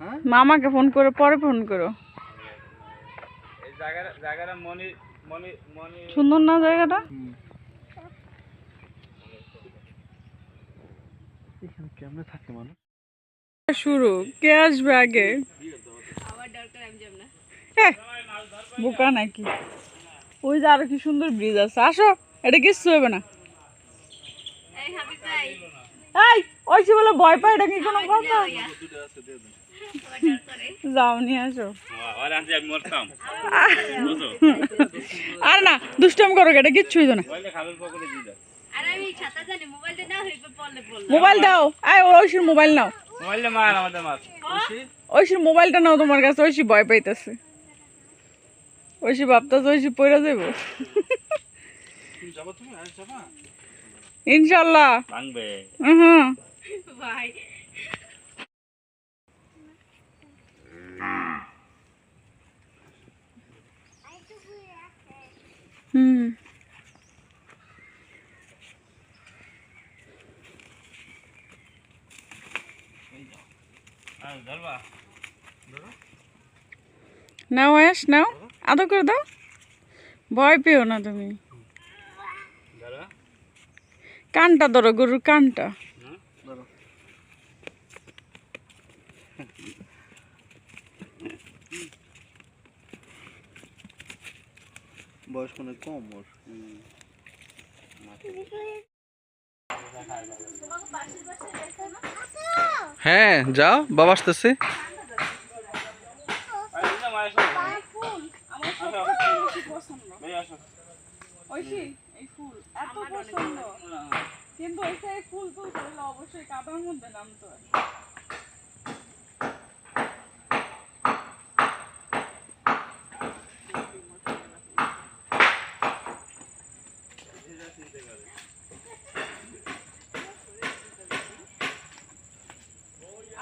হ্যাঁ? মামাকে ফোন করে পরে ফোন করো। মনি মনি মনি সুন্দর না জায়গাটা? শুরু? কে আসবে আগে? বোকা নাকি? ওই যে আরও কি সুন্দর ব্রিজ আছে। আসো এটা কিচ্ছু হবে না। এই ওই যে বলে ভয় পায় এটা কি কোনো কথা? যাও নিয়ে আসো। আর বুঝো আর না দুষ্টাম করো এটা কিচ্ছু হইতো না। মোবাইল দাও। আয় ঐশীর মোবাইল নাও। মোবাইলে মার আমাদের মাছ ঐশীর মোবাইলটা নাও তোমার কাছে ঐশী ভয় পাইতেছে। ঐশী ভাবতেছে ঐশী পড়ে যাব যাব তুমি যাবা। ইনশাল্লাহ। ভাঙবে। হুম। হুম নাও আয়াস নাও। আদো করে দাও। ভয় পেও না তুমি। কানটা ধরো গরুর কানটা। ধরো বয়স মানে কম। ওর হ্যাঁ যাও বাবা আসতেছে। এই ফুল এত পছন্দ কিন্তু এসে এই ফুল অবশ্যই কাদার মধ্যে নামতে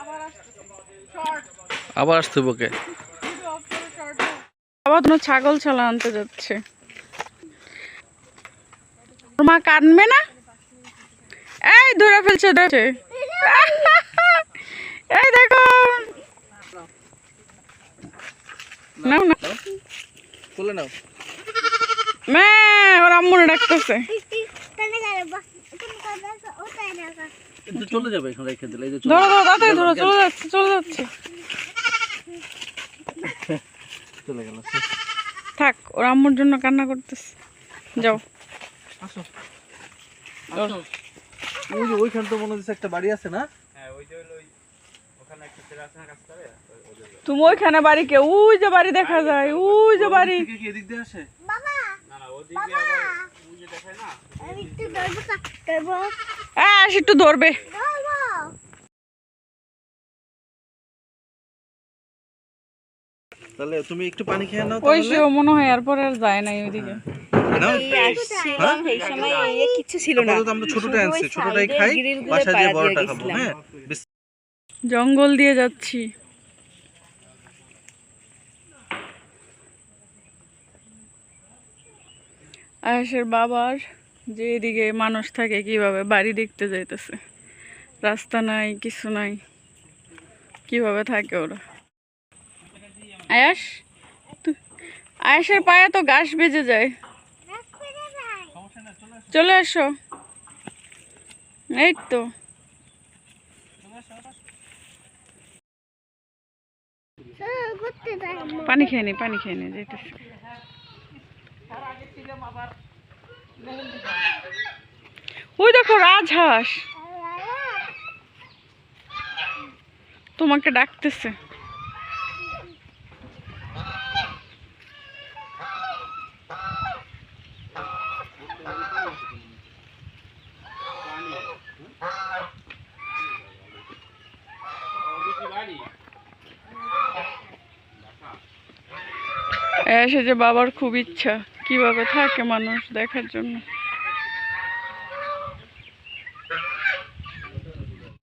আবার আবার আসতে বকে আবার তোমার ছাগল ছালা আনতে যাচ্ছে। মা কানবে না? এই ধরে ফেলছে ধরেছে এই দেখো। নাও না তুলে নাও। মে ওর আম্মুনে ডাকতেছে। চলে যাবে এখন রেখে দিলে এই যে ধরো ধরো তাড়াতাড়ি ধরো চলে যাচ্ছে চলে যাচ্ছে। চলে গেল। থাক ওর আম্মুর জন্য কান্না করতেছে। যাও। আসো। আসো। ওই যে ওইখান তো মনে হচ্ছে একটা বাড়ি আছে না? হ্যাঁ ওই যে ওই। তুমি ওইখানে বাড়ি কে? ওই যে বাড়ি দেখা যায় ওই যে বাড়ি। কি এদিক দিয়ে আসে? না না ওদিকে আবার ওই যে দেখায় না? আস একটু ধরবে তাহলে তুমি একটু পানি খেয়ে নাও ওই সে মনে হয় এরপর আর যায় নাই ওইদিকে। নাও কিচ্ছু ছিল না। আমরা ছোটটাই আনছি। ছোটটাই খাই বাসায় যেয়ে বড়টা খাব হ্যাঁ? জঙ্গল দিয়ে যাচ্ছি। আয়াসের বাবার যে এদিকে মানুষ থাকে কীভাবে বাড়ি দেখতে যাইতেছে। রাস্তা নাই কিছু নাই। কীভাবে থাকে ওরা? আয়াস আয়াসের পায়ে তো ঘাস বেজে যায়। চলে আসো। এই তো। পানি খেয়ে নি, পানি খেয়ে নি যেতেছে ওই দেখো রাজহাঁস। তোমাকে ডাকতেছে। এসে যে বাবার খুব ইচ্ছা। কীভাবে থাকে মানুষ দেখার জন্য?